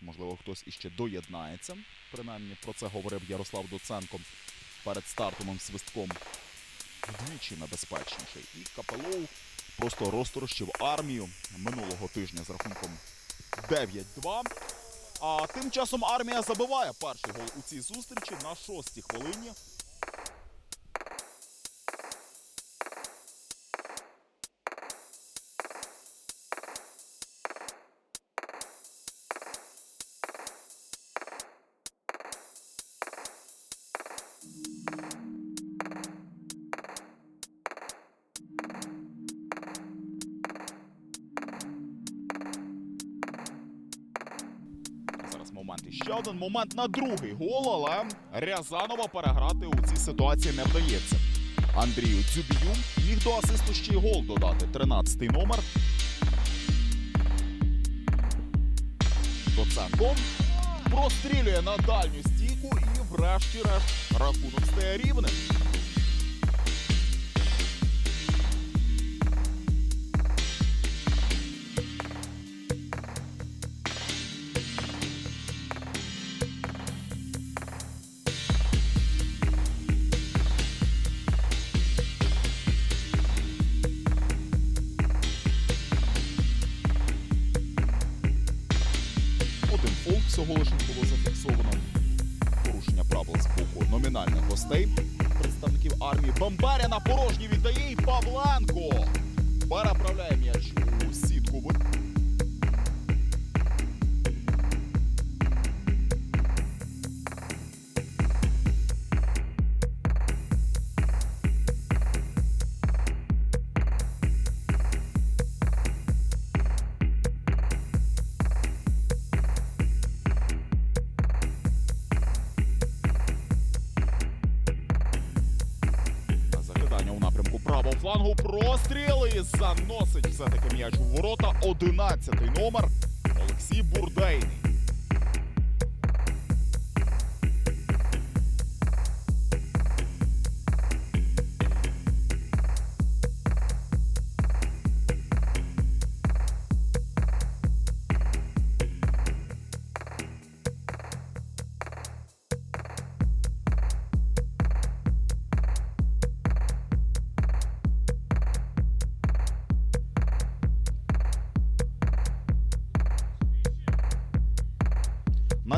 Можливо, хтось іще доєднається. Принаймні про це говорив Ярослав Доценко перед стартовим свистком. Вдвічі небезпечніший. І Капелоу просто розторощив армію минулого тижня з рахунком 9-2. А тим часом армія забиває перший гол у цій зустрічі на шостій хвилині. Ще один момент на другий гол, але Рязанова переграти у цій ситуації не вдається. Андрію Дзюбію міг до асисту ще й гол додати. 13-й номер. Доценко прострілює на дальню стійку і врешті-решт рахунок стає рівним. Лише було зафіксовано. Порушення правил з боку номінальних гостей. Представників армії Бомбаря на порожній віддає і Павленко. Переправляє м'яч у напрямку правого флангу. Простріл і заносить все-таки м'яч у ворота. Одинадцятий номер Олексій Бурдейний.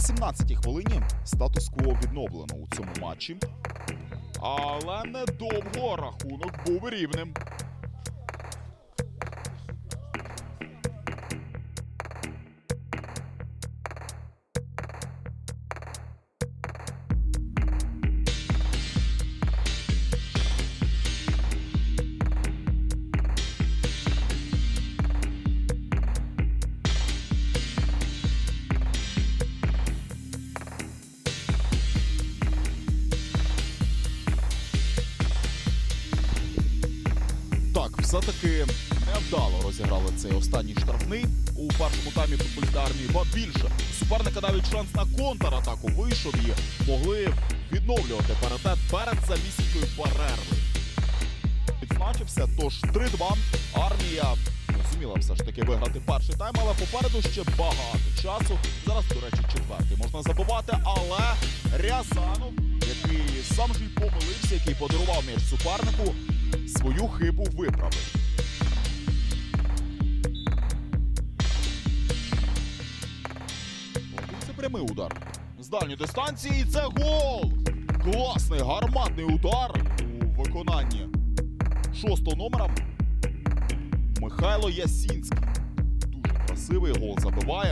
17-й хвилині статус-кво відновлено у цьому матчі. Але недовго рахунок був рівним. Так, все-таки невдало розіграли цей останній штрафний. У першому таймі футболісти армії ба більше. Суперника навіть шанс на контратаку вийшов і могли відновлювати паритет перед самісінькою перервою. Відзначився, тож 3-2. Армія зуміла все ж таки виграти перший тайм, але попереду ще багато часу. Зараз, до речі, четвертий можна забувати, але Рязанов, який сам ж й помилився, який подарував м'яч супернику, свою хибу виправив. Це прямий удар. З дальньої дистанції це гол! Класний гарматний удар у виконанні шостого номера Михайло Ясінський. Дуже красивий гол забиває.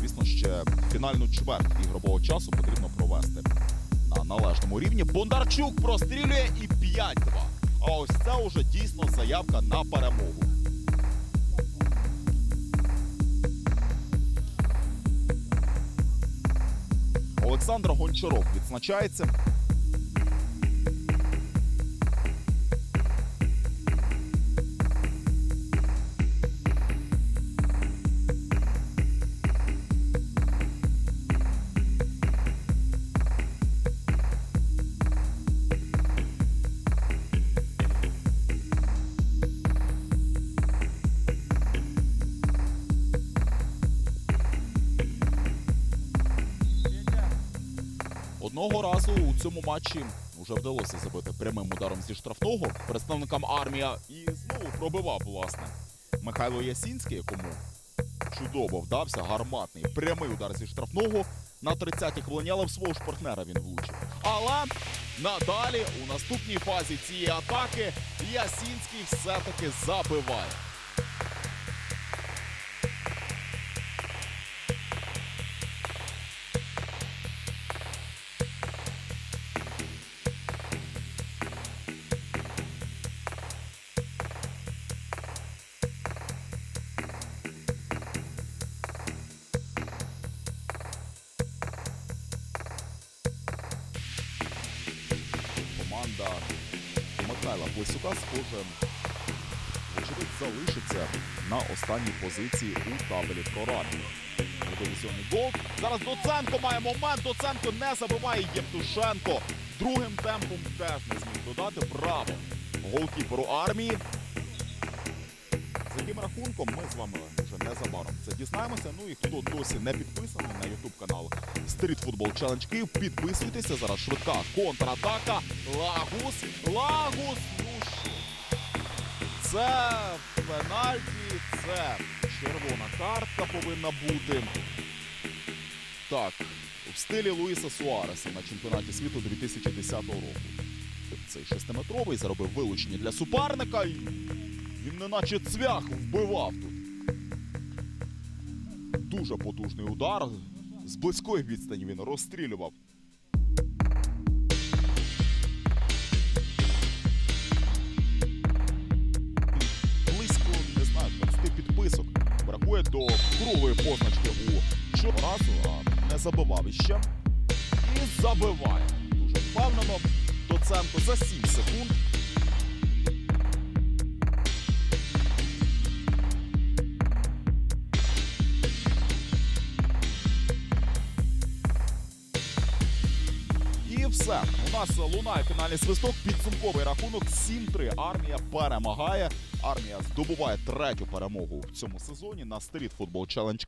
Звісно, ще фінальну чверть ігрового часу потрібно провести на належному рівні. Бондарчук прострілює і 5-2. А ось це вже дійсно заявка на перемогу. Олександр Гончаров відзначається. Одного разу у цьому матчі вже вдалося забити прямим ударом зі штрафного представникам армія і знову пробивав власне Михайло Ясінський, якому чудово вдався гарматний прямий удар зі штрафного. На 30-й хвилині, але в свого ж партнера він влучив. Але надалі у наступній фазі цієї атаки Ясінський все-таки забиває. Плесюка, схоже, вочевидь, залишиться на останній позиції у табелі проради. Дивізіонний гол. Зараз Доценко має момент. Доценко не забиває Євтушенко. Другим темпом теж не зміг додати. Браво! Голкіперу армії. За яким рахунком ми з вами вже незабаром це дізнаємося. Ну і хто досі не підписаний на YouTube канал Street Football Challenge Київ, підписуйтеся. Зараз швидка контратака. Лагус. Лагус. Це пенальті, це червона картка повинна бути. Так, в стилі Луїса Суареса на чемпіонаті світу 2010 року. Цей шестиметровий заробив вилучення для суперника. І він неначе цвях вбивав тут. Дуже потужний удар. З близької відстані він розстрілював. Бракує до круглої позначки у щоразу, а не забивав іще. І забиває. Дуже впевнено. Доценко за 7 секунд. І все. У нас лунає фінальний свисток. Підсумковий рахунок 7-3. Армія перемагає. Армія здобуває третю перемогу в цьому сезоні на Street Football Challenge